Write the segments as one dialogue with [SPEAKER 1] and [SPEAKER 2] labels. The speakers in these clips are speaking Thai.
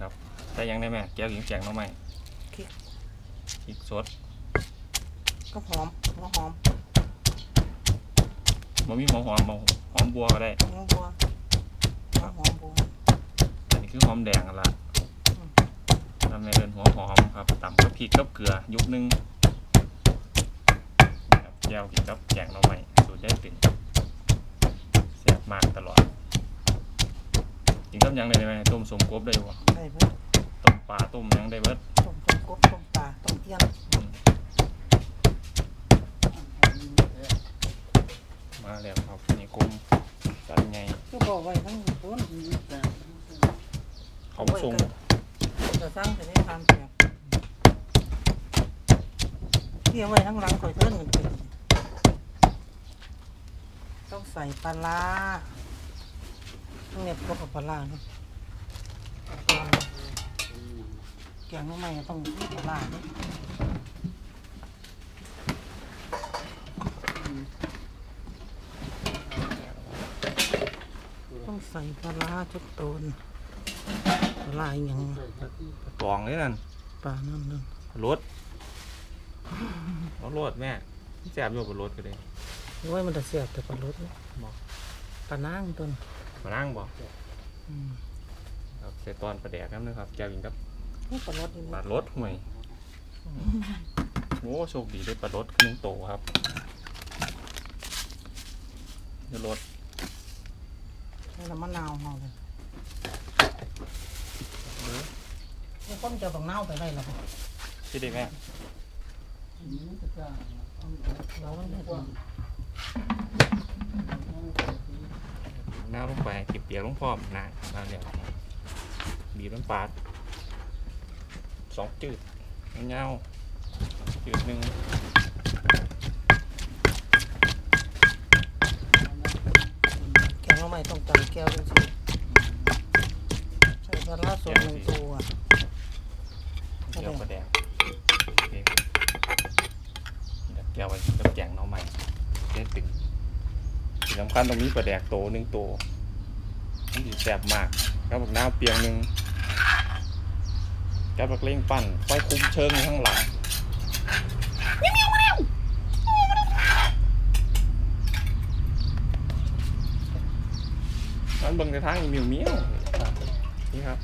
[SPEAKER 1] ครับแต่ยังได้แม่แก้วหญิงแจงหน้องใหม่
[SPEAKER 2] พริก
[SPEAKER 1] พริกสด
[SPEAKER 2] ก็หอมหัวหอม
[SPEAKER 1] บ่มีหัวหอมบ่หอมบัวก็ได้
[SPEAKER 2] หัวบัวหัวหอมบัว
[SPEAKER 1] อันนี้คือหอมแดงกันละ
[SPEAKER 2] อืม
[SPEAKER 1] ทำในเดินหัวหอมครับตำกับพริกกับเกลือยุบหนึงครับแก้วกินกับแกงหน้องใหม่สูตรได้ติ่นแซ่บมากตลอด กินกับหยังได้ไหมต้มสมกบได้บ่
[SPEAKER 2] ใส่เบิด
[SPEAKER 1] ต้มปลาต้มหยังได้เบิด
[SPEAKER 2] ต้มต้มกบต้มปลาต้มเทียน
[SPEAKER 1] อืมมาแล้วครับนี่กลมจันไง
[SPEAKER 2] ก็บอกไว้ทั้งต้น
[SPEAKER 1] เขาส่ง
[SPEAKER 2] จะสร้างแต่ได้ทานแจกเที่ยวไว้ทั้งหลังข่อยเทินเงินกินต้องใส่ปลาร้าต้อง เนี่ยพวกกับปลาร้าเนาะแกงไม่ไหม้ต้องมีปลาร้าเนาะต้องใส่ปลาร้าชุดโตนปลาร้าอหย่าง
[SPEAKER 1] ปองเลยนั่น
[SPEAKER 2] ปลานั่นนั่น
[SPEAKER 1] รถเอารถแม่แซ่บอยู่บนรถก็ได้
[SPEAKER 2] โอ้ยมันจะเสียบแต่ปลารสเนี่ย
[SPEAKER 1] บอก
[SPEAKER 2] ปลานั่งต้น
[SPEAKER 1] มานั่งบอก
[SPEAKER 2] อืม
[SPEAKER 1] ครับใส่ตอนประแดกน้ำนะครับแก้วกินกับ
[SPEAKER 2] นี่ปลารสนี่
[SPEAKER 1] ปลา
[SPEAKER 2] นะ
[SPEAKER 1] รถห่วยโอ้โชคดีได้ปลารถนึงโตครับเดี๋ยวรถ
[SPEAKER 2] นี่น้ำมะนาวเอาเลย
[SPEAKER 1] เด้อ
[SPEAKER 2] นี่คนจะบังนาวไปได้หรอ
[SPEAKER 1] ที่ได้แม่
[SPEAKER 2] เราไม่ได้ต้น
[SPEAKER 1] ห น้าลงไปกิบเปียกลงพร้อมนะมาแล้วบีบน้ำปลาสองจืดเงาๆจืดหนึ่ง
[SPEAKER 2] แกงเราไม่ต้องจำแก้วด้วยสิใส่ปลาร้าสดหนึ่งตัว
[SPEAKER 1] เกี่ยวประแดกโอเคครับเดี๋ยวเกี่ยวไว้กับแกงหน้องใหม่เจ๊ตึงที่ สำคัญตรงนี้ประแดกโตหนึ่งโตมันดีแซ่บมากกับบักน้าวเปียงหนึ่งกับบักเล่งปั้นไฟคุ้มเชิงอยู่ข้างหลังมันเบิ่งในทางอีมิวเมียวนี่ครับ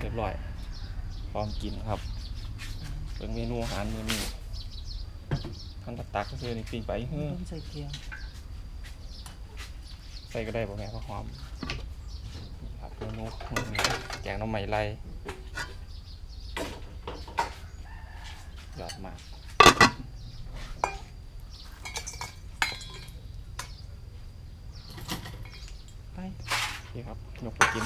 [SPEAKER 1] เรียบร้อยพร้อมกินครับเป็นเมนูอาหารมื้อนี้ ท่านตักตักก็คือนี่ปิ้งไปเฮ้อ
[SPEAKER 2] ต้องใส่เกลือ
[SPEAKER 1] ใส่ก็ได้บ่แม่เพราะหอมนี่ครับเมนูมื้อนี้แกงหน้ำใหม่ไรยอดมาก
[SPEAKER 2] ไป
[SPEAKER 1] นี่ครับยกไปกิน